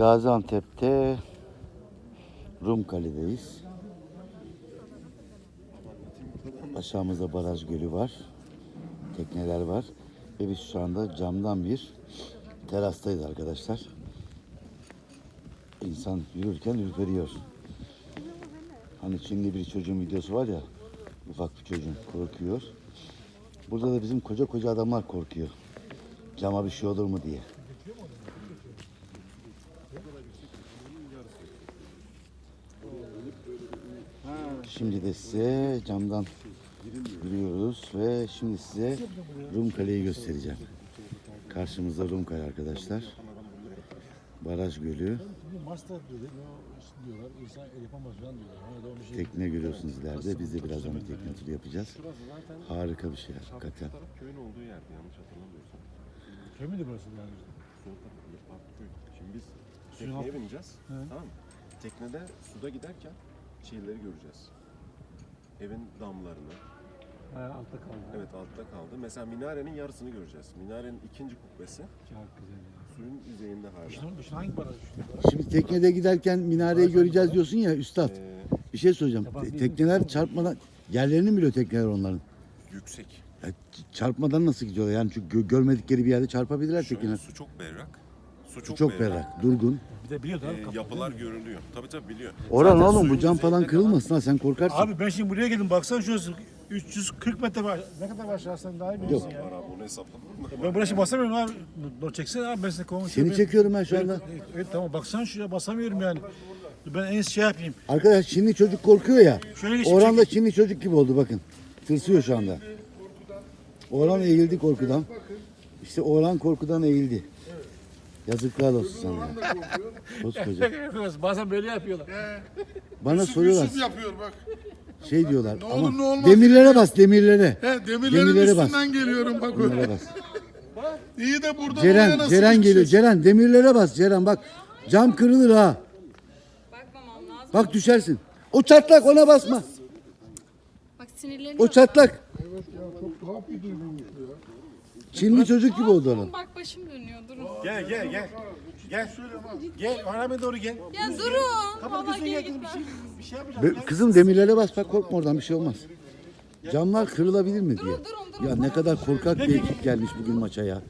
Gaziantep'te Rumkale'deyiz. Aşağımızda baraj gölü var. Tekneler var. Ve biz şu anda camdan bir terastayız arkadaşlar. İnsan yürürken ürperiyor. Hani Çinli bir çocuğun videosu var ya. Ufak bir çocuğun korkuyor. Burada da bizim koca koca adamlar korkuyor. Cama bir şey olur mu diye. Şimdi de size camdan yürüyoruz ve şimdi size Rum Kale'yi göstereceğim. Karşımızda Rum Kale arkadaşlar. Baraj Gölü. Tekne görüyorsunuz ileride. Biz de birazdan bir tekne turu yapacağız. Harika bir şey hakikaten. köyün olduğu yerde yanlış hatırlamıyorsam. Köy müydü burası yani? Sol taraf Arpa köy. Şimdi biz tekneye bineceğiz. Tamam mı? Teknede suda giderken şeyleri göreceğiz. Evin damlarını. Ha, altta kaldı. Evet altta kaldı. Mesela minarenin yarısını göreceğiz. Minarenin ikinci kubbesi Çok güzel. ya. suyun yüzeyinde hala. Şunun, şunun hangi baraj? Şu Şimdi teknede giderken minareyi göreceğiz diyorsun ya üstad. Ee, Bir şey soracağım. Te- Tekneler çarpmadan yerlerini mi biliyor tekneler onların? yüksek. Ya ç- çarpmadan nasıl gidiyorlar? Yani çünkü gö- görmedikleri bir yerde çarpabilirler Şöyle, tekneler. su çok berrak. Su Çok, çok, berrak, durgun. Bir de biliyordu abi. Ee, yapılar görülüyor. Tabii tabii biliyor. Orhan Zaten oğlum bu suyun cam falan kalan- kırılmasın ha sen korkarsın. Abi ben şimdi buraya geldim baksana şurası 340 metre var. Ne kadar var sen daha iyi bilirsin Var ya. abi onu. Ben buraya şimdi basamıyorum abi. Dur çeksene abi ben seni konuşuyorum. Seni çekiyorum ben şu anda. Evet, evet tamam baksana şuraya basamıyorum yani. Ben en şey yapayım. Arkadaş Çinli çocuk korkuyor ya. Şöyle geç, Orhan da Çinli çocuk gibi oldu bakın. Tırsıyor şu anda. Orhan eğildi korkudan. İşte Orhan korkudan eğildi. Yazıklar olsun sana. ya. Koskoca. Bazen böyle yapıyorlar. Bana Yusuf, soruyorlar. Yusuf yapıyor bak. Şey diyorlar Ne ama olur ne olmaz demirlere bas demirlere. He demirlerin Demirlere bas. üstünden geliyorum bak Demirlere öyle. bas. İyi de buradan oraya Ceren, nasıl Ceren geliyor. gideceğiz? Ceren demirlere bas Ceren bak. Cam kırılır ha. Bakmamam lazım. Bak düşersin. O çatlak ona basma. Bak sinirleniyorum. O çatlak. Çinli çocuk gibi oldu ona. Bak başım dönüyor durun. Gel gel gel. Gel. Gel Orhan'a doğru gel. Ya durun. Kapat gözünü gel kızım bir şey, bir şey yapacağım. Be- Kızım demirlere bas bak korkma oradan bir şey olmaz. Camlar kırılabilir mi diye. durun, durun. Ya ne kadar korkak bir ekip gelmiş bugün maça ya.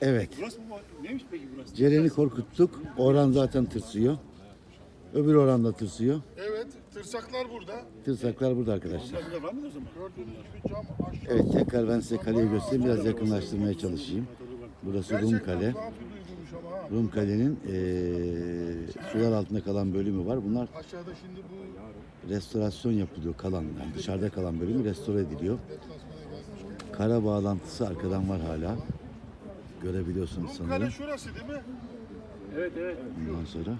Evet. Burası mı? Neymiş peki burası? Ceren'i korkuttuk. Orhan zaten tırsıyor. Öbür Orhan da tırsıyor. Evet tırsaklar burada arkadaşlar. Burada var mı o zaman? Gördüğünüz gibi cam aşağı. Evet tekrar ben size kaleyi göstereyim. Biraz yakınlaştırmaya çalışayım. Burası Rum Kale. Rum Kale'nin eee, sular altında kalan bölümü var. Bunlar Aşağıda şimdi bu restorasyon yapılıyor kalan. Yani dışarıda kalan bölümü restore ediliyor. Kara bağlantısı arkadan var hala. Görebiliyorsunuz Rum sanırım. kale şurası değil mi? Ondan sonra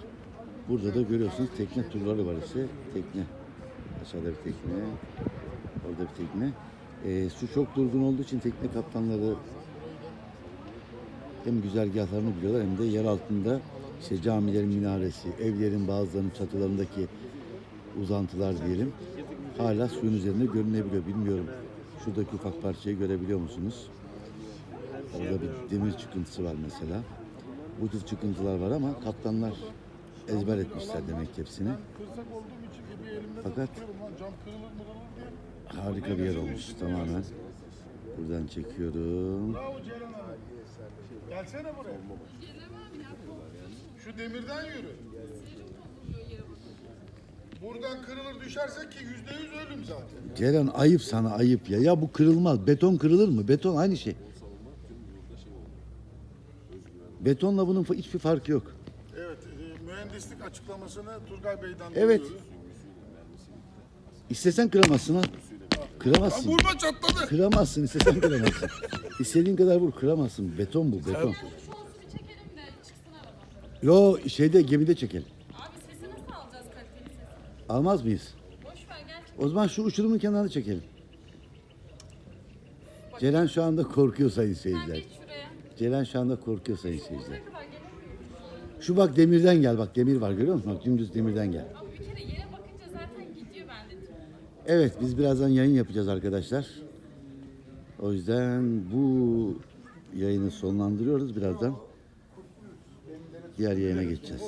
burada da görüyorsunuz tekne turları var ise tekne. Aşağıda bir tekne, orada bir tekne. Ee, su çok durgun olduğu için tekne kaptanları hem güzergahlarını biliyorlar hem de yer altında işte camilerin minaresi, evlerin bazılarının çatılarındaki uzantılar diyelim. Hala suyun üzerinde görünebiliyor. Bilmiyorum şuradaki ufak parçayı görebiliyor musunuz? Orada bir demir çıkıntısı var mesela. Bu tür çıkıntılar var ama kaptanlar ezber etmişler demek ki hepsini. Fakat harika bir yer olmuş tamamen. Buradan çekiyorum. Gelsene buraya. Şu demirden yürü. Buradan kırılır düşersek ki yüzde yüz ölüm zaten. Ceren ayıp sana ayıp ya. Ya bu kırılmaz. Beton kırılır mı? Beton aynı şey. Betonla bunun hiçbir farkı yok. Evet, mühendislik açıklamasını Turgay Bey'den Evet. duyuyoruz. İstesen kıramazsın ha. Lan Kıramazsın. vurma çatladı. Kıramazsın. istesen kıramazsın. İstediğin kadar vur kıramazsın. Beton bu beton. Şu olsun bir çekelim de çıksın araba. Yo şeyde gemide çekelim. Abi sesi nasıl alacağız kaliteli sesi? Almaz mıyız? Boş ver gel. O zaman şu uçurumun kenarını çekelim. Ceren şu anda korkuyor sayın Sen seyirciler. geç şuraya. Ceren şu anda korkuyor sayın seyirciler. Ne kadar gelemiyorum. Şu bak demirden gel bak demir var görüyor musun? Bak dümdüz demirden gel. Abi bir kere yere bakınca zaten gidiyor bende. Evet biz birazdan yayın yapacağız arkadaşlar. O yüzden bu yayını sonlandırıyoruz. Birazdan diğer yayına geçeceğiz.